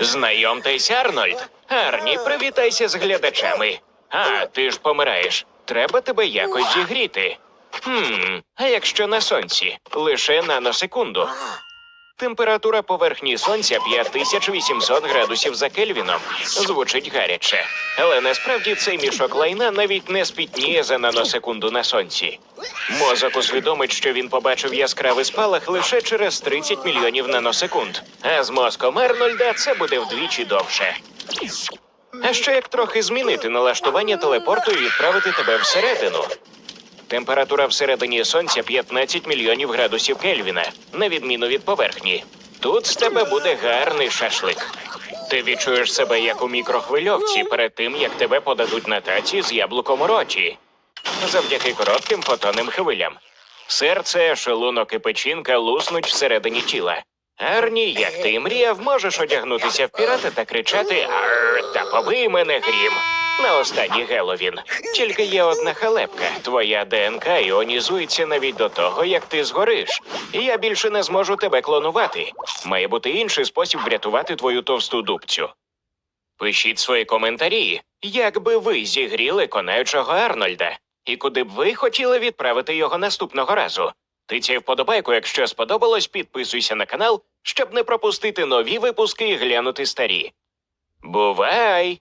Знайомтесь, Арнольд. Арні, привітайся з глядачами. А, ти ж помираєш. Треба тебе якось зігріти. Хм, а якщо на сонці? Лише наносекунду. Температура поверхні сонця 5800 градусів за Кельвіном. Звучить гаряче. Але насправді цей мішок лайна навіть не спітніє за наносекунду на сонці. Мозок усвідомить, що він побачив яскравий спалах лише через 30 мільйонів наносекунд. А з мозком Арнольда це буде вдвічі довше. А що як трохи змінити налаштування телепорту і відправити тебе всередину? Температура всередині сонця 15 мільйонів градусів Кельвіна, на відміну від поверхні. Тут з тебе буде гарний шашлик. Ти відчуєш себе як у мікрохвильовці перед тим, як тебе подадуть на таці з яблуком у роті. Завдяки коротким фотонним хвилям. Серце, шлунок і печінка луснуть всередині тіла. Арні, як ти і мріяв, можеш одягнутися в пірата та кричати «Арр, та побий мене грім. На останній Геловін. Тільки є одна халепка. Твоя ДНК іонізується навіть до того, як ти згориш. І я більше не зможу тебе клонувати. Має бути інший спосіб врятувати твою товсту дубцю. Пишіть свої коментарі, як би ви зігріли конаючого Арнольда, і куди б ви хотіли відправити його наступного разу. Тицяй вподобайку, якщо сподобалось, підписуйся на канал, щоб не пропустити нові випуски і глянути старі. Бувай!